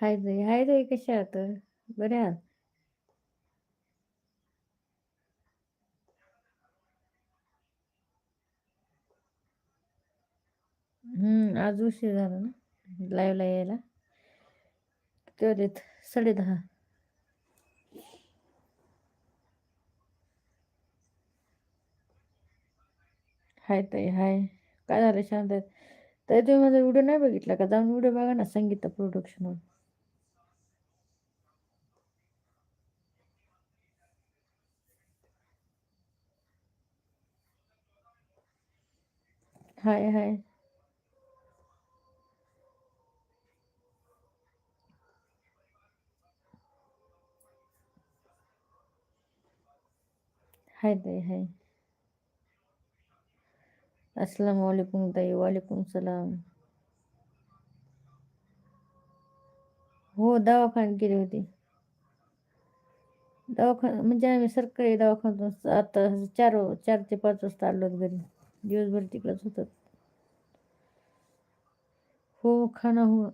हाय ताई, हाय ताई कशा आहात? बऱ्या आहात? हम्म आज उशीर झाला ना लाईव्हला यायला. किती वाजलेत? 10:30. हाय ताई, हाय. काय झालं शांत ताई तुम्ही माझा व्हिडिओ नाही बघितला का? जाऊन व्हिडिओ बघा ना संगीता प्रोडक्शनवर. हाय, हाय. हाय ताई, हाय. अस्सलामु अलैकुम ताई. वालेकुम सलाम. हो, दवाखान्यात गेली होती. दवाखाना म्हणजे आम्ही सरकारी दवाखान्यातून आता 4 4 ते पाच वाजता आलो घरी. दिवसभर तिकडंच होतात हो, खाना हो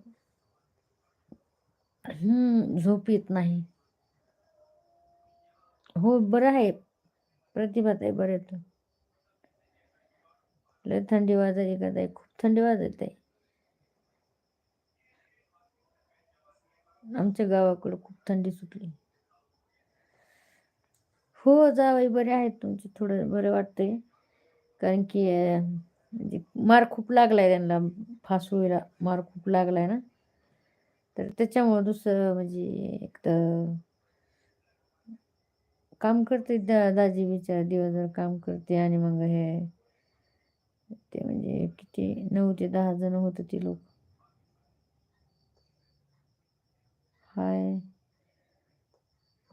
झोप येत नाही. हो, बरं आहे. प्रतिभाच आहे बरं येतो लय थंडी वाजायली का ताई? खूप थंडी वाजत आहे. आमच्या गावाकडं खूप थंडी सुटली. हो, जावई बरे आहेत तुमचे. थोडं बरं वाटतंय. कारण की म्हणजे मार खूप लागलाय त्यांना फासुळीला मार खूप लागलाय ना. तर त्याच्यामुळं दुसरं म्हणजे एक तर काम करते दा दाजी बिचार दिवसभर काम करते आणि मग हे ते म्हणजे किती नऊ ते दहा जण होत ते लोक. हाय.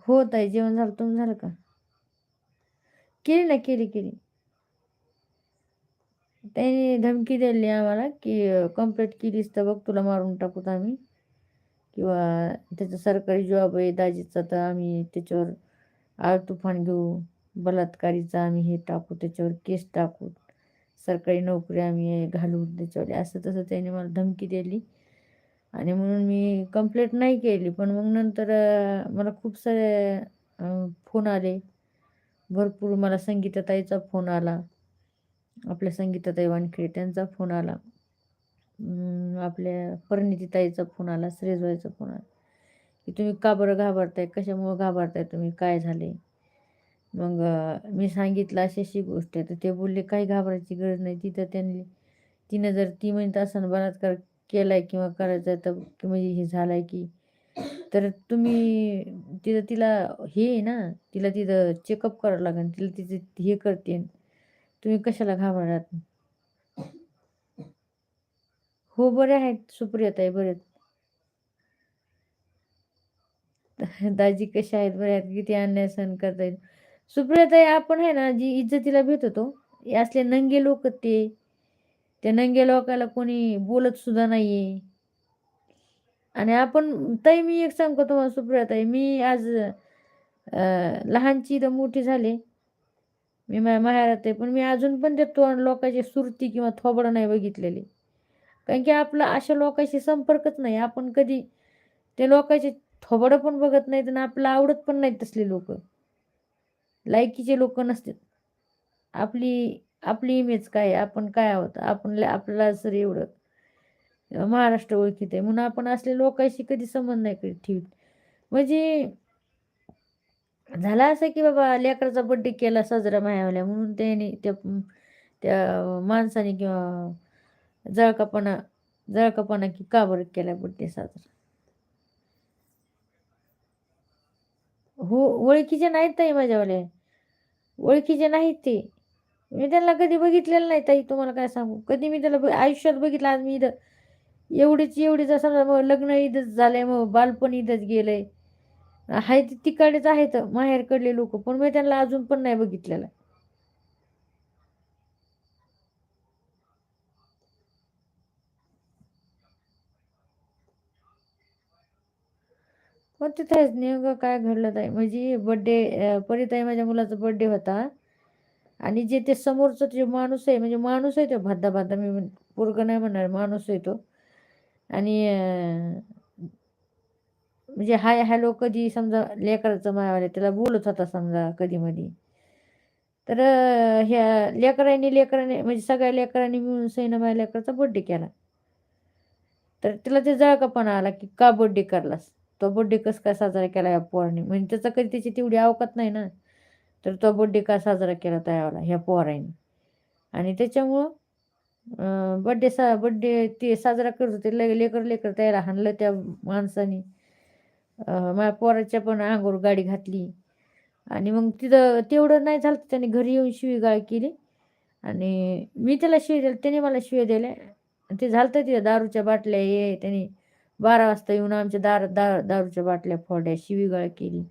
हो ताई, जेवण झालं. तुम्ही झालं का? केली ना, केली, केली. त्यांनी धमकी दिली आम्हाला, की कंप्लेंट केलीस तर बघ तुला मारून टाकूत आम्ही किंवा त्याचा सरकारी जॉब आहे दाजीचा तर आम्ही त्याच्यावर आळतुफान घेऊ. बलात्कारीचा आम्ही हे टाकू, त्याच्यावर केस टाकू. सरकारी नोकरी आम्ही घालू त्याच्यावर असं तसं त्याने मला धमकी दिली आणि म्हणून मी कंप्लेंट नाही केली. पण मग नंतर मला खूप सारे फोन आले. भरपूर मला संगीताताईचा फोन आला. आपल्या संगीताताई वानखेडे त्यांचा फोन आला. आपल्या परिणितीताईचा फोन आला, श्रेजवाईचा फोन आला, की तुम्ही का बरं घाबरताय? कशामुळं घाबरताय तुम्ही? काय झाले? मग मी सांगितलं अशी अशी गोष्ट आहे. तर ते बोलले काही घाबरायची गरज नाही. तिथं त्यांनी तिनं जर ती म्हणत असं बलात्कार केलाय किंवा करायचा तर म्हणजे हे झालाय की तर तुम्ही तिथं तिला हे आहे ना, तिला तिथं चेकअप करावं लागेल. तिला तिचं हे करते तुम्ही कशाला घाबरणार? हो, बरे आहेत. सुप्रियाताई बरे आहेत. दाजी कशा आहेत? बरे आहेत. किती अन्याय सहन करता येईल सुप्रियाताई आपण आहे ना, जी इज्जतीला भेटतो, असले नंगे लोक ते, त्या नंगे लोकाला कोणी बोलत सुद्धा नाहीये. आणि आपण ताई मी एक सांगतो तुम्हाला सुप्रियता मी आज लहानची तर मोठी झाले. मी माझ्या माहेरात आहे. पण मी अजून पण त्या तोंड लोकांची सुरती किंवा थोबडं नाही बघितलेली. कारण की आपला अशा लोकांशी संपर्कच नाही. आपण कधी ते लोकांचे थोबडं पण बघत नाहीत आणि आपल्याला आवडत पण नाहीत तसले लोक. लायकीचे लोक नसतात. आपली आपली इमेज काय आहे? आपण काय आहोत? आपण आपल्याला सर एवढं महाराष्ट्र ओळखीत आहे. म्हणून आपण असले लोकांशी कधी संबंध नाही कधी म्हणजे झाला असं की बाबा लेकराचा बड्डे केला साजरा मायावाल्या म्हणून त्याने त्या त्या माणसाने किंवा जळकापणा जळकापणा की का बरं केला बड्डे साजरा? हो, ओळखीचे नाहीत ताई माझ्यावाले. ओळखीचे नाहीत ते. मी त्यांना कधी बघितलेलं नाही ताई तुम्हाला काय सांगू. कधी मी त्याला ब आयुष्यात बघितलं आज मी इथं एवढीची एवढीच समजा मग लग्न इथंच झालंय, मग बालपण इथंच गेलंय. आहेत तिकडेच आहेत माहेरकडले लोक पण मी त्यांना अजून पण नाही बघितलेलं. मग तिथेच नेमकं काय घडलं ताई? म्हणजे बर्थडे परिताई माझ्या मुलाचा बर्थडे होता. आणि जे ते समोरचं जे माणूस आहे म्हणजे माणूस आहे तो भादा भादा मी पोरग नाही म्हणणार माणूस आहे तो. आणि म्हणजे हाय हॅलो कधी समजा लेकराचं मायावाले त्याला बोलत होता समजा कधी मधी तर ह्या लेकरांनी लेकरांनी म्हणजे सगळ्या लेकरांनी मिळून सईनं माझ्या लेकराचा बड्डे केला. तर तिला ते जळकापणा आला की का बड्डे करलास? तो बड्डे कसं काय साजरा केला या पोराने? म्हणजे त्याचा कधी त्याची तेवढी अवकात नाही ना. तर तो बड्डे का साजरा केला त्यावेळेला ह्या पोराने? आणि त्याच्यामुळं बड्डे सा बड्डे ते साजरा करत होते. लेकर लेकर त्याला हाणलं त्या माणसाने. माझ्या पोराच्या पण अंगावर गाडी घातली. आणि मग तिथं तेवढं नाही झालं तर त्याने घरी येऊन शिवीगाळ केली. आणि मी त्याला शिवी दिली त्याने मला शिव्या दिल्या. आणि ते झालं तर तिथं दारूच्या बाटल्या हे त्याने बारा वाजता येऊन आमच्या दार दार दारूच्या बाटल्या फोडल्या शिवीगाळ केली.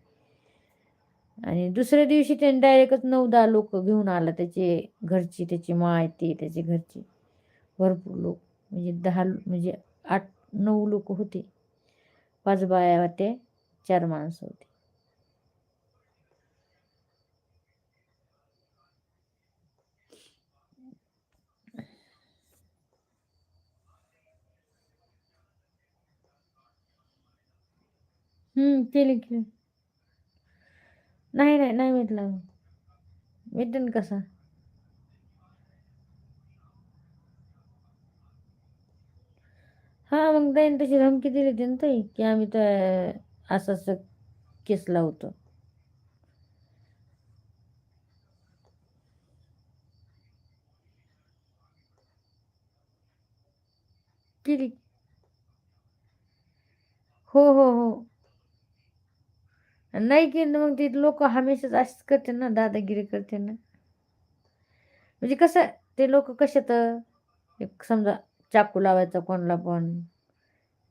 आणि दुसऱ्या दिवशी त्याने डायरेक्टच नऊ दहा लोक घेऊन आला त्याचे घरची त्याची माय ते त्याचे घरचे. भरपूर लोक म्हणजे दहा म्हणजे आठ नऊ लोक होते. पाच बाया होते चार माणसं होते. हम्म केली केली नाही नाही नाही भेटला. भेटेन कसा? हा मग त्याने तशी धमकी दिली होती ना ताई की आम्ही तर असं असं केस लावतो. केली हो हो हो. नाही केलं मग ते लोक हमेशाच अशीच करते ना दादागिरी करते ना. म्हणजे कसं ते लोक कशात एक समजा चाकू लावायचा कोणाला पण.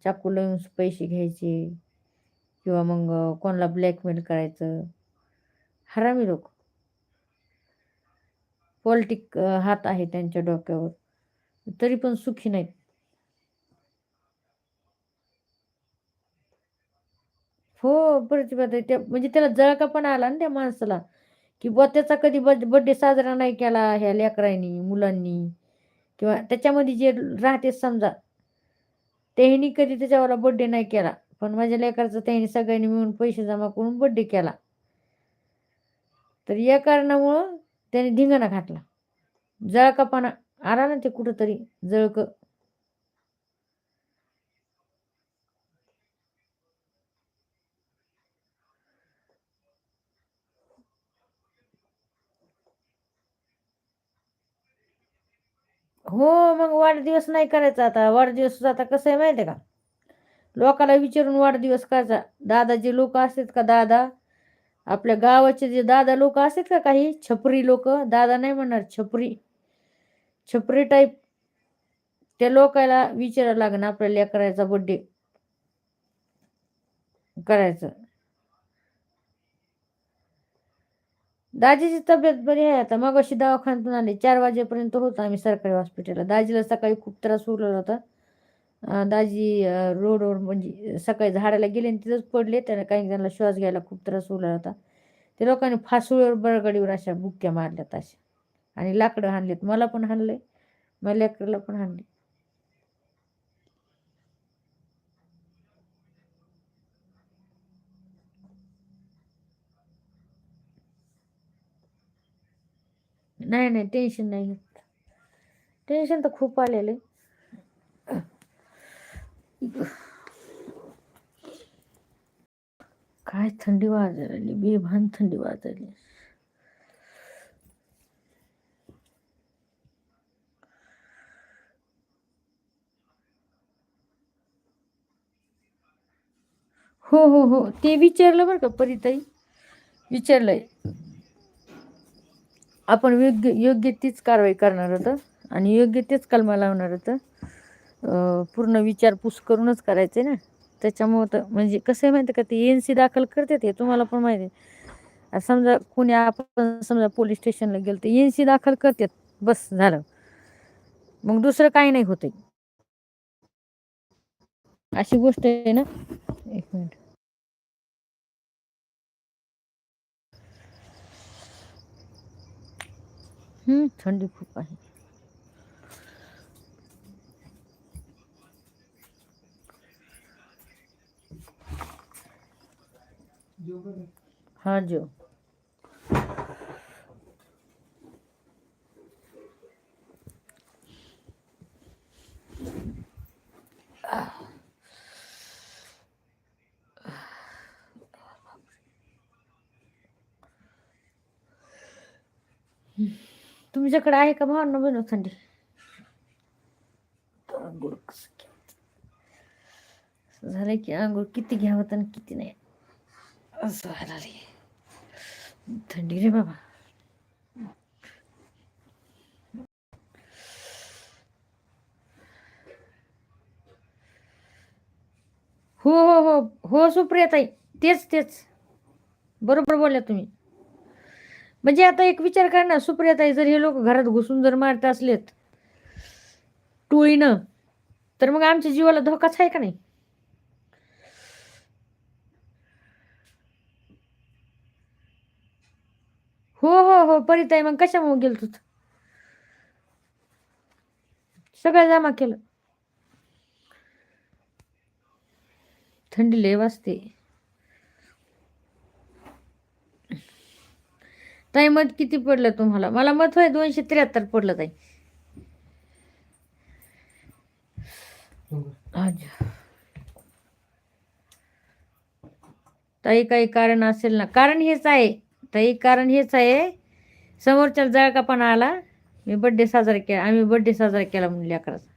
चाकू लावून पैसे घ्यायचे. किंवा मग कोणाला ब्लॅकमेल करायचं. हरामी लोक. पॉलिटिक हात आहे त्यांच्या डोक्यावर. तरी पण सुखी नाहीत. हो प्रतिभा त्या म्हणजे त्याला जळका पण आला ना त्या माणसाला. की बुवा त्याचा कधी बड्डे साजरा नाही केला ह्या लेकरांनी मुलांनी. किंवा त्याच्यामध्ये जे राहते समजा त्यांनी कधी त्याच्यावाला बड्डे नाही केला पण माझ्या लेकरचा त्यांनी सगळ्यांनी मिळून पैसे जमा करून बड्डे केला. तर या कारणामुळं त्याने धिंगाणा घातला. जळकापणा आला ना ते कुठंतरी जळक. हो मग वाढदिवस नाही करायचा आता. वाढदिवस आता कसं आहे माहिती आहे का? लोकाला विचारून वाढदिवस करायचा. दादा जे लोक असतात का दादा? आपल्या गावाचे जे दादा लोक असतात का काही? छपरी लोक. दादा नाही म्हणणार छपरी. छपरी टाईप त्या लोकाला विचारायला लागणार आपल्या करायचा बड्डे करायचं. दाजीची तब्येत बरी आहे आता. मग अशी दवाखान्यातून आली. चार वाजेपर्यंत होतो आम्ही सरकारी हॉस्पिटलला दाजीला सकाळी खूप त्रास उरलेला होता. दाजी रोडवर म्हणजे सकाळी झाडाला गेले आणि तिथंच पडले. त्याला काही जणांना श्वास घ्यायला खूप त्रास उरला होता. ते लोकांनी फासुळीवर बळगडीवर अशा बुक्क्या मारल्यात अशा. आणि लाकडं हाणलेत. मला पण हाणलंय. मला लेकराला पण हाणले नाही नाही टेन्शन नाही घेत. टेन्शन तर खूप आलेलं काय थंडी वाजायली बेभान थंडी वाजायली हो हो हो. ते विचारलं बरं का परिताई? विचारलंय. आपण योग्य योग्य तीच कारवाई करणार होतं. आणि योग्य तेच कलमा लावणार होतं. पूर्ण विचारपूस करूनच करायचे ना. त्याच्यामुळं तर म्हणजे कसं आहे माहिती आहे का ते एन सी दाखल करतात हे तुम्हाला पण माहिती आहे. समजा कोणी आपण समजा पोलीस स्टेशनला गेलो तर एन सी दाखल करतात. बस झालं. मग दुसरं काही नाही होते अशी गोष्ट आहे ना. एक मिनिट. हम्म थंडी खूप आहे हा जो तुमच्याकडे आहे का भावना बनव थंडी? आंघोळ कसं घ्यायचं? असं झालं की आंघोळ किती घ्यावं आणि किती नाही? असं व्हायला थंडी रे बाबा. हो हो हो हो सुप्रियाताई तेच तेच. बरोबर बोलल्या तुम्ही. म्हणजे आता एक विचार कर ना सुप्रियाताई जर हे लोक घरात घुसून जर मारत असलेत टोळीनं तर मग आमच्या जीवाला धोकाच आहे का नाही? हो हो हो परिताई मग कशामुळे गेल तू सगळं जमा केलं. थंडी लय वाजते. ताई मत किती पडलं तुम्हाला? मला मत होय दोनशे त्र्याहत्तर पडलं ताई. अच्छा. ताई काही कारण असेल ना? कारण हेच आहे. ताई कारण हेच आहे. समोरच्या जळकापणा आला. मी बड्डे साजरा केला. आम्ही बड्डे साजरा केला म्हणून लेकराचा.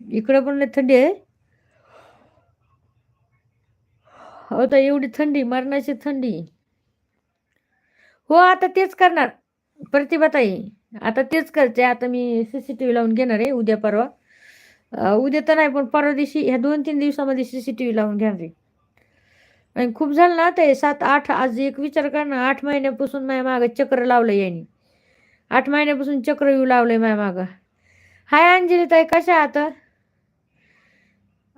इकडं पण थंडी आहे. आता तर एवढी थंडी मरणाची थंडी. हो आता तेच करणार. प्रतिभाताई आता तेच करते. आता मी सी सी टी व्ही लावून घेणार आहे उद्या परवा. उद्या तर नाही पण परवा दिवशी ह्या दोन तीन दिवसामध्ये सी सी टी व्ही लावून घेणार आहे. आणि खूप झालं ना ते सात आठ आज एक विचार कर ना आठ महिन्यापासून माझ्या मागं चक्र लावलं यांनी. आठ महिन्यापासून चक्र येऊ लावलंय माझ्या मागं. हाय अंजली ताई कशा आता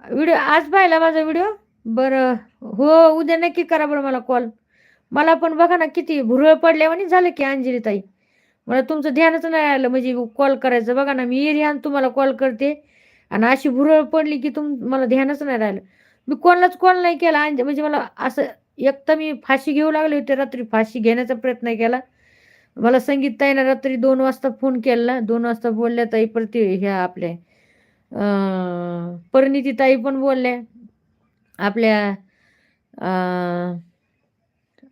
व्हिडिओ आज पाहिला माझा व्हिडिओ? बरं. हो उद्या नक्की करा बरं मला कॉल मला पण बघा ना किती भुरळ पडल्यावानी झालं की अंजली ताई मला तुमचं ध्यानच नाही आलं म्हणजे कॉल करायचं. बघा ना मी एरियान तुम्हाला कॉल करते. आणि अशी भुरळ पडली की तुम मला ध्यानच नाही राहिलं. मी कोणालाच कॉल नाही केला. अंज म्हणजे मला असं एक तर मी फाशी घेऊ लागले होते रात्री फाशी घेण्याचा प्रयत्न केला. मला संगीत ताईनं रात्री दोन वाजता फोन केला. दोन वाजता बोलल्या ताई प्रति ह्या आपल्या परिणिती ताई पण बोलल्या. आपल्या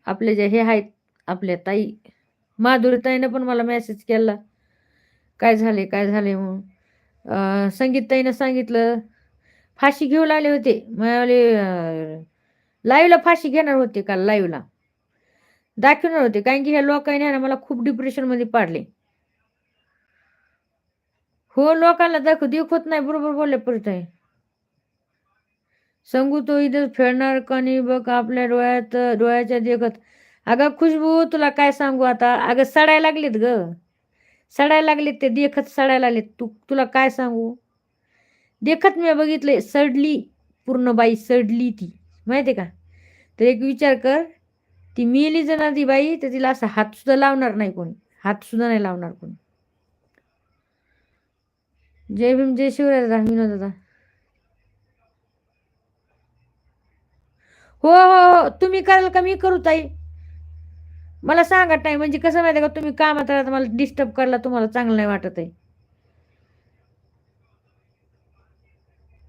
आपले जे हे आहेत आपल्या ताई माधुरी ताईनं पण मला मेसेज केला. काय झाले काय झाले म्हणून. अं, संगीत ताईनं सांगितलं फाशी घेऊ लागले होते. मला लाईव्हला फाशी घेणार होते काल लाईव्हला? दाखवणार होते. कारण की ह्या लोकांनी आहे ना मला खूप डिप्रेशनमध्ये पाडले. हो लोकांना दाखव देखवत नाही बरोबर बोलले परत आहे. सांगू तो इथेच फेडणार कणी बघ आपल्या डोळ्यात डोळ्याच्या देखत. अगं खुशबू तुला काय सांगू आता? अगं सडायला लागलेत ग. सडायला लागलेत ते देखत सडायला लागलेत. तू तुला काय सांगू? देखत मी बघितले सडली. पूर्ण बाई सडली ती. माहिती का? तर एक विचार कर. ती मेली जर ती बाई तर तिला असा हात सुद्धा लावणार नाही कोणी. हात सुद्धा नाही लावणार कोणी. जय भीम जय शिवराय दादा. विनोद दादा हो हो हो तुम्ही कराल का? मी करू ताई. मला सांगत नाही म्हणजे कसं माहिती आहे का? तुम्ही कामात राहता मला डिस्टर्ब करायला तुम्हाला चांगलं नाही वाटत आहे.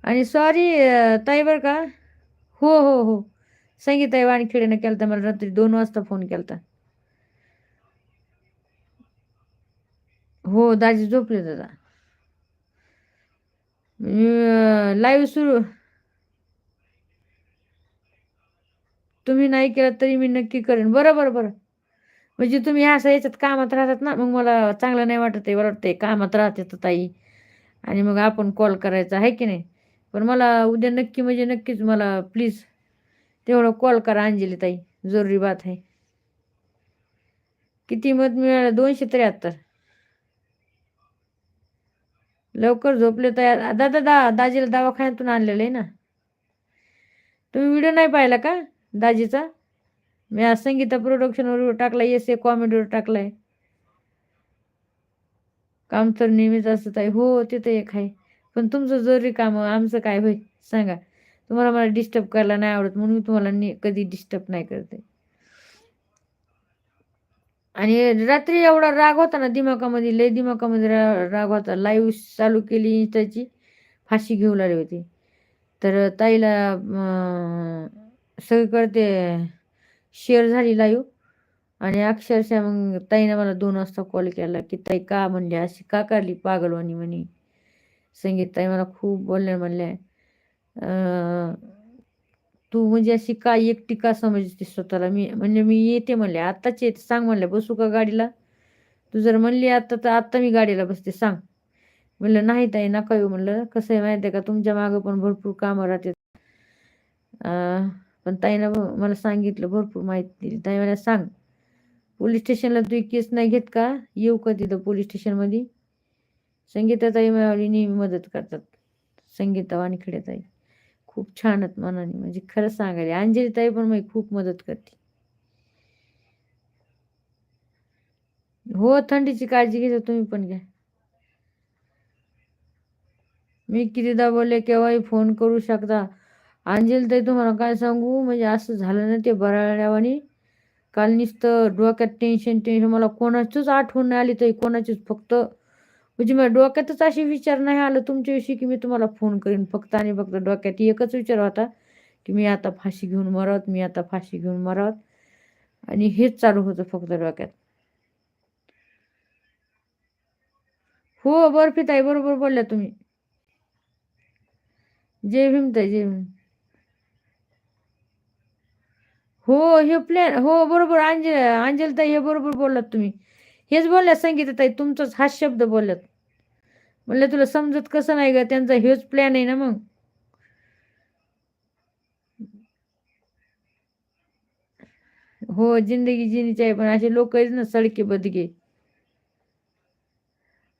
आणि सॉरी ताई बरं का? हो हो हो. संगीताई वाणखेडेनं केलं मला रात्री दोन वाजता फोन केला होता हो दाजी झोपले दादा. लाईव्ह सुरू तुम्ही नाही केलं तरी मी नक्की करेन. बरं बरं बरं. म्हणजे तुम्ही ह्या असं याच्यात कामात राहतात ना मग मला चांगलं नाही वाटत आहे बरं वाटतंय. कामात राहते तर ताई. आणि मग आपण कॉल करायचा आहे की नाही? पण मला उद्या नक्की म्हणजे नक्कीच मला प्लीज तेवढं कॉल करा अंजली ताई. जरुरी बात आहे. किती मत मिळालं? दोनशे त्र्याहत्तर. लवकर झोपले तयार दादा दा दाजीला दवाखान्यातून आणलेलं आहे ना. तुम्ही व्हिडिओ नाही पाहिला का? दाजीचा? मी आज संगीता प्रोडक्शनवर टाकला एस ए कॉमेडीवर टाकलाय. काम तर नेहमीच असत आहे हो तिथं एक आहे. पण तुमचं जरुरी काम आमचं काय होय सांगा. तुम्हाला मला डिस्टर्ब करायला नाही आवडत म्हणून मी तुम्हाला कधी डिस्टर्ब नाही करते. आणि रात्री एवढा राग होता ना दिमाकामध्ये लय दिमाकामध्ये रा राग होता. लाईव्ह चालू केली इंस्टाची फाशी घेऊ लागली होती. तर ताईला सगळीकडे ते शेअर झाली लाईव्ह आणि अक्षरशः मग ताईनं मला दोन वाजता कॉल केला की ताई का म्हणले अशी? का काढली पागलवाणी म्हणे? संगीत ताई मला खूप बोलले म्हणल्या तू म्हणजे अशी का एकटी का समजते स्वतःला? मी म्हणजे मी येते म्हणले आत्ताच येते सांग म्हणले बसू का गाडीला? तू जर म्हणली आत्ता तर आत्ता मी गाडीला बसते सांग. म्हणलं नाही ताई नका येऊ म्हणलं. कसं आहे माहिती आहे का तुमच्या मागं पण भरपूर कामं राहते पण ताईनं मला सांगितलं भरपूर माहिती दिली. ताई मला सांग पोलीस स्टेशनला तू केस नाही घेत का? येऊ का तिथं पोलीस स्टेशनमध्ये? संगीताताई मायावली नेहमी मदत करतात. संगीता वानखेडे ताई खूप छान आहेत मनाने म्हणजे खरं सांगायला. अंजली ताई पण मला खूप मदत करते. हो थंडीची काळजी घेता तुम्ही पण घ्या. मी कितीदा बोलले केव्हाही फोन करू शकता. अंजली ताई तुम्हाला काय सांगू? म्हणजे असं झालं ना ते बराड्यावानी काल नुसतं डोक्यात टेन्शन टेन्शन मला कोणाचीच आठवण नाही आली ताई कोणाचीच फक्त. म्हणजे माझ्या डोक्यातच असे विचार नाही आलं तुमच्याविषयी की मी तुम्हाला फोन करीन. फक्त आणि फक्त डोक्यात एकच विचार होता की मी आता फाशी घेऊन मरावत मी आता फाशी घेऊन मरावत आणि हेच चालू होतं फक्त डोक्यात. हो बर्फी ताई बरोबर बोलल्या तुम्ही. जय भीम ताई जय भीम. हो हे प्लॅन हो बरोबर. अंजल अंजल ताई हे बरोबर बोललात तुम्ही. हेच बोलल्या संगीता ताई तुमचाच हाच शब्द बोलल्यात. म्हणलं तुला समजत कसं नाही ग त्यांचा हेच प्लॅन आहे ना मग. हो जिंदगी जिनीची आहे पण असे लोक आहेत ना सडके बदके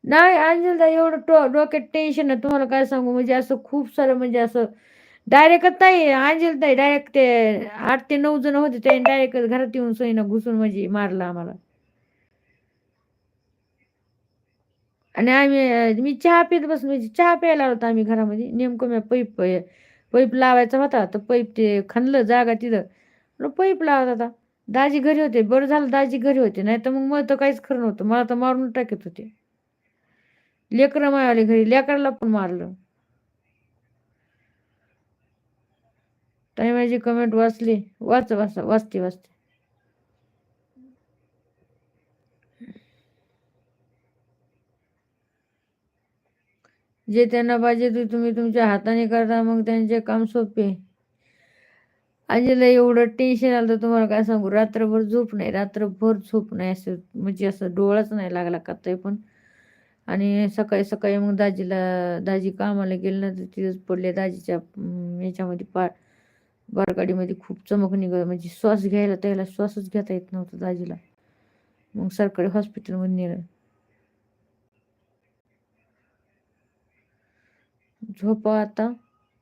नाही अंजल ताई एवढं डोक्यात टेन्शन आहे. तुम्हाला काय सांगू? म्हणजे असं खूप सारं म्हणजे असं डायरेक्ट ताई अंजल ताई डायरेक्ट ते आठ ते नऊ जण होते त्यांनी डायरेक्ट घरात येऊन सोयीनं घुसून म्हणजे मारलं आम्हाला. आणि आम्ही मी चहा पित बसून म्हणजे चहा प्यायला होता आम्ही घरामध्ये. नेमकं मी पैप पैप लावायचा होता तर पैप ते खणलं जागा तिथं. पैप लावत होता दाजी घरी होते. बरं झालं दाजी घरी होते. नाही तर मग मला तर काहीच खरं नव्हतं. मला तर मारून टाकत होते. लेकरं मायावले घरी लेकराला पण मारलं. ताई माझी कमेंट वाचली. वाच वाच वाचते वाचते. जे त्यांना पाहिजे ते तुम्ही तुमच्या हाताने करता मग त्यांचे काम सोपे. आजीला एवढं टेन्शन आलं तर तुम्हाला काय सांगू? रात्रभर झोप नाही रात्रभर झोप नाही असं म्हणजे असं डोळाच नाही लागला का ते पण? आणि सकाळी सकाळी मग दाजीला दाजी कामाला गेलं ना तर तिथंच पडले दाजीच्या याच्यामध्ये पा बरगाडीमध्ये खूप चमक निघत म्हणजे श्वास घ्यायला त्याला श्वासच घेता येत नव्हता दाजीला. मग सरकारी हॉस्पिटलमध्ये नेलं. झोपा आता.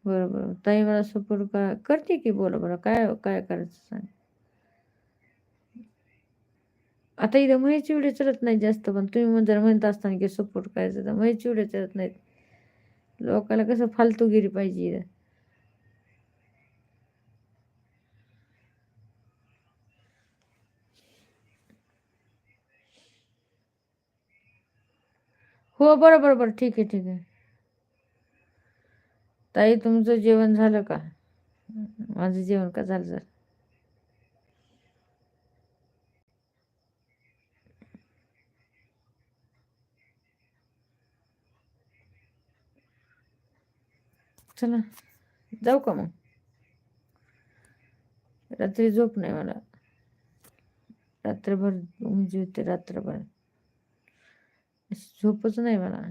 बरं बरं. ताई मला सपोर्ट का करते की बोला बरं काय काय करायचं सांग. आता इथं महेश चिवडे चलत नाही जास्त पण तुम्ही जर म्हणत असताना की सपोर्ट करायचं तर महेश चिवडे चलत नाहीत. लोकाला कसं फालतूगिरी पाहिजे इथं. हो बरं बरं बरं ठीक आहे ठीक आहे. ताई तुमचं जेवण झालं का? माझं जेवण का झालं सर चला जाऊ का मग? रात्री झोप नाही मला. रात्रभर उमजी होते रात्रभर. झोपच नाही मला.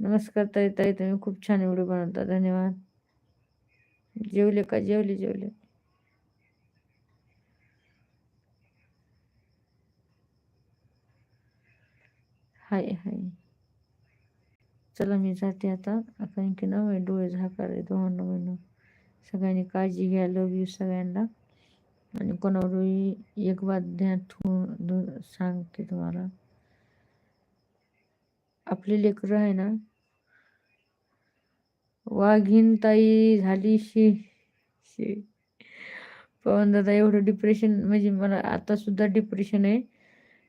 नमस्कार ताई ताई तुम्ही खूप छान व्हिडिओ बनवता. धन्यवाद. जेवले का? जेवले जेवले. हाय हाय. चला मी जाते आता. कारण की ना माझे डोळे झाकाले दोघांना महिनो सगळ्यांनी काळजी घ्या. लव यू सगळ्यांना. आणि कोणावरही एक बात ध्यान ठेवून सांगते तुम्हाला. आपली लेकरं आहे ना. वाघीन ताई झाली शी शी. पवन दादा एवढं डिप्रेशन म्हणजे मला आता सुद्धा डिप्रेशन आहे.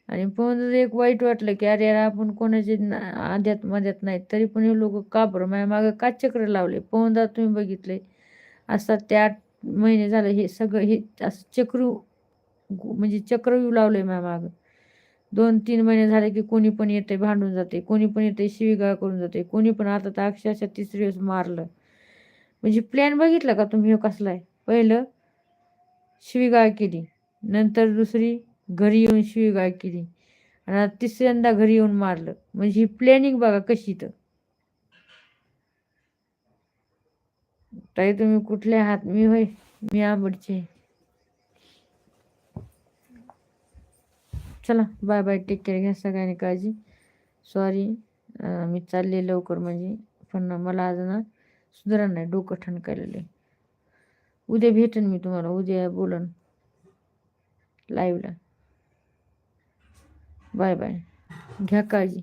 आणि पवन दादा एक वाईट वाटलं की अरे यार आपण कोणाचे ना- मध्यात नाही तरी पण हे लोक का बरं माझ्या मागं का चक्र लावले? पवन दादा तुम्ही बघितले. असतात ते आठ महिने झाले हे सगळं हे असं चक्र म्हणजे चक्रव्यू येऊ लावलंय माझ्या मागं. दोन तीन महिने झाले की कोणी पण येते भांडून जाते कोणी पण येते शिवीगाळ करून जाते कोणी पण आता तर अक्षरशः तिसरी वेळेस मारलं. म्हणजे प्लॅन बघितला का तुम्ही हे कसला आहे पहिलं शिवीगाळ केली नंतर दुसरी घरी येऊन शिवीगाळ केली आणि आता तिसऱ्यांदा घरी येऊन मारलं. म्हणजे ही प्लॅनिंग बघा कशी तर. ताई तुम्ही कुठले आहात? मी होय मी आंबडचे चला बाय बाय टेक केअर घ्या सगळ्यांनी काळजी. सॉरी मी चालले लवकर म्हणजे पण मला आज ना सुधारा नाही डोकं ठणकायलेलं आहे. उद्या भेटेन मी तुम्हाला उद्या बोलन. लाईव्हला बाय बाय घ्या काळजी.